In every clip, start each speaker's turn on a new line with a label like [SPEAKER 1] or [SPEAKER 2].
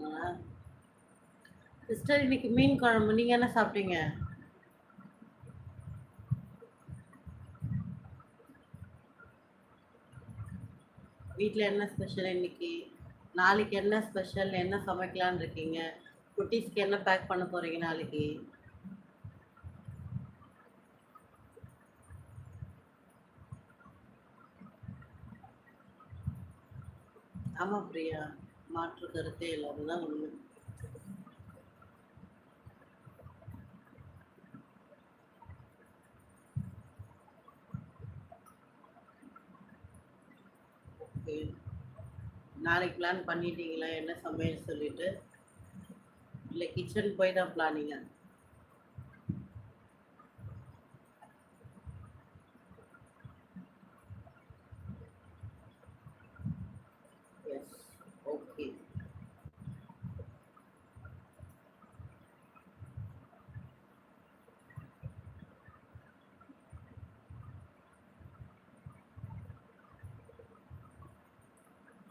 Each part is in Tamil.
[SPEAKER 1] இருக்காங்களா சிஸ்டர் இன்னைக்கு மீன் குழம்பு. நீங்க என்ன சாப்பிட்டீங்க? வீட்டில் என்ன ஸ்பெஷல் இன்னைக்கு? நாளைக்கு என்ன ஸ்பெஷல் என்ன சமைக்கலான்னு இருக்கீங்க? குட்டீஸ்க்கு என்ன பேக் பண்ண போறீங்க நாளைக்கு? ஆமா பிரியா. மாற்று கருத்தே இல்லை அதுதான் உண்மை ஓகே. நாளைக்கு பிளான் பண்ணிட்டீங்களா? என்ன சமையல் சொல்லிட்டு? இல்லை கிச்சன் போய் தான் பிளானிங்க yes okay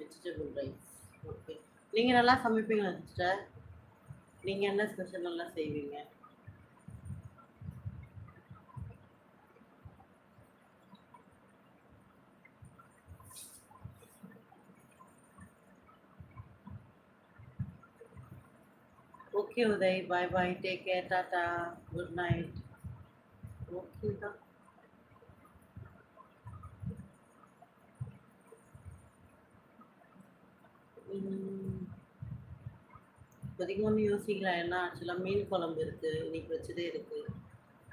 [SPEAKER 1] vegetable rice okay நீங்கள் நல்லா சமைப்பீங்களா சிஸ்டர் நீங்கள் என்ன ஸ்பெஷல் நல்லா செய்வீங்க? Okay Uday bye bye take care tata good night okay தான் இப்போதைக்கு ஒன்றும் யோசிக்கலாம் ஏன்னா ஆக்சுவலாக மீன் குழம்பு இருக்குது இன்னைக்கு வச்சதே இருக்குது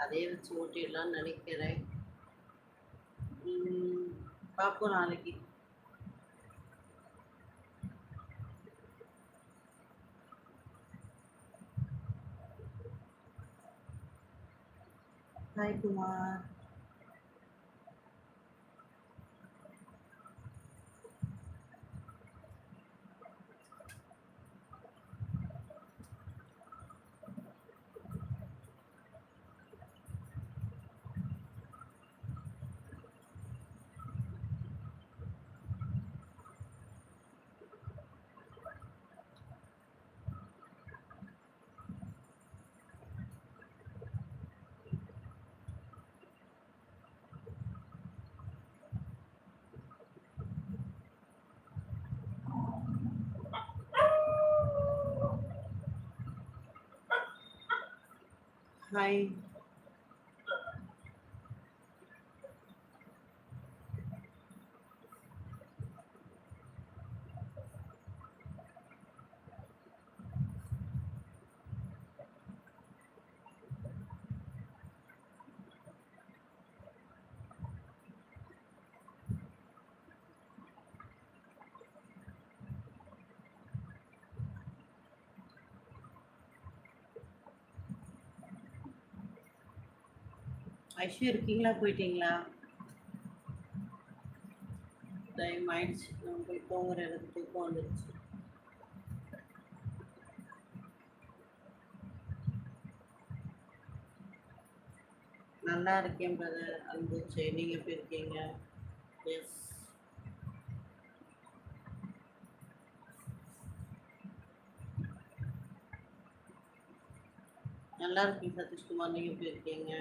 [SPEAKER 1] அதே வச்சு ஓட்டிடலாம்னு நினைக்கிறேன். பார்ப்போம் நாளைக்கு. ஹாய் குமார். ஹாய் ஐஷு இருக்கீங்களா? போயிட்டீங்களா? டைம் ஆயிடுச்சு. நான் போய் தூங்குற இடத்துக்கு தூக்கம் வந்துடுச்சு நல்லா இருக்கேன் பிரதர் அன்புச்சு நீங்க எப்படி இருக்கீங்க? எஸ் நல்லா இருக்கீங்க சதீஷ்குமார். நீங்க எப்படி இருக்கீங்க?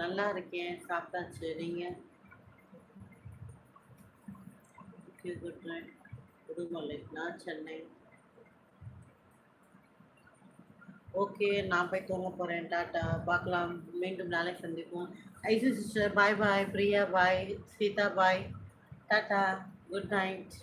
[SPEAKER 1] நல்லா இருக்கேன். சாப்பிட்டாச்சு. நீங்க? ஓகே குட் நைட் புதுமலை நான் சென்னை. ஓகே நான் போய் தூங்க போகிறேன் டாட்டா. பார்க்கலாம். மீண்டும் நாளை சந்திப்போம். I see sister bye bye Priya bye Sita bye tata. Good night